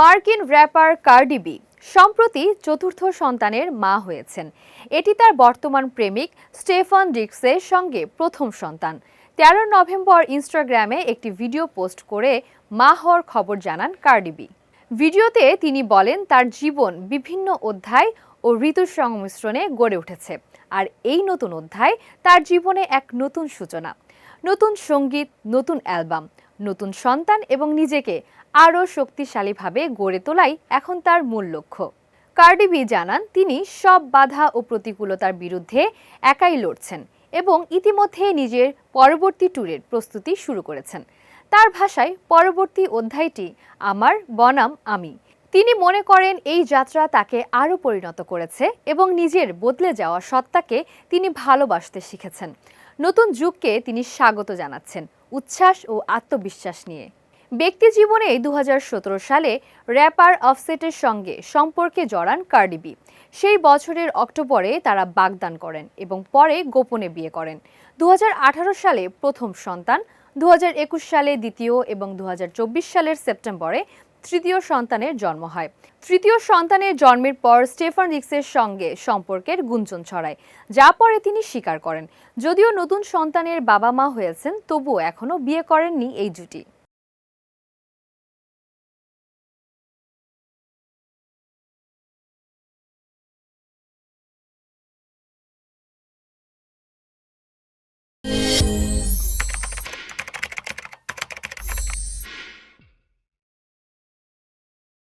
মার্কিন র্যাপার কার্ডিবি সম্প্রতি চতুর্থ সন্তানের মা হয়েছেন। এটি তার বর্তমান প্রেমিক স্টেফান ডিক্সের সঙ্গে প্রথম সন্তান। তেরো নভেম্বর ইনস্টাগ্রামে একটি ভিডিও পোস্ট করে মা হওয়ার খবর জানান কার্ডিবি ভিডিওতে তিনি বলেন, তার জীবন বিভিন্ন অধ্যায় ও ঋতুর সংমিশ্রণে গড়ে উঠেছে, আর এই নতুন অধ্যায় তার জীবনে এক নতুন সূচনা, নতুন সংগীত, নতুন অ্যালবাম নতুন সন্তান এবং নিজেকে আরও শক্তিশালীভাবে গড়ে তোলাই এখন তার মূল লক্ষ্য। কার্ডিবি জানান, তিনি সব বাধা ও প্রতিকূলতার বিরুদ্ধে একাই লড়ছেন এবং ইতিমধ্যে নিজের পরবর্তী ট্যুরের প্রস্তুতি শুরু করেছেন। তার ভাষায়, পরবর্তী অধ্যায়টি আমার বনাম আমি। তিনি মনে করেন এই যাত্রা তাকে আরও পরিণত করেছে এবং নিজের বদলে যাওয়া সত্তাকে তিনি ভালোবাসতে শিখেছেন। নতুন যুগকে তিনি স্বাগত জানাচ্ছেন উচ্ছ্বাস ও আত্মবিশ্বাস নিয়ে। ব্যক্তি জীবনে দু হাজার সতেরো সালে র্যাপার অফসেটের সঙ্গে সম্পর্কে জড়ান কার্ডিবি। সেই বছরের অক্টোবরে তারা বাগদান করেন এবং পরে গোপনে বিয়ে করেন। দু হাজার আঠারো সালে প্রথম সন্তান দু হাজার একুশ সালে দ্বিতীয় এবং দু হাজার চব্বিশ সালের সেপ্টেম্বরে তৃতীয় সন্তানের জন্ম হয়। তৃতীয় সন্তানের জন্মের পর স্টেফান রিক্সের সঙ্গে সম্পর্কের গুঞ্জন ছড়ায়, যা পরে তিনি স্বীকার করেন। যদিও নতুন সন্তানের বাবা মা হয়েছেন, তবুও এখনও বিয়ে করেননি এই জুটি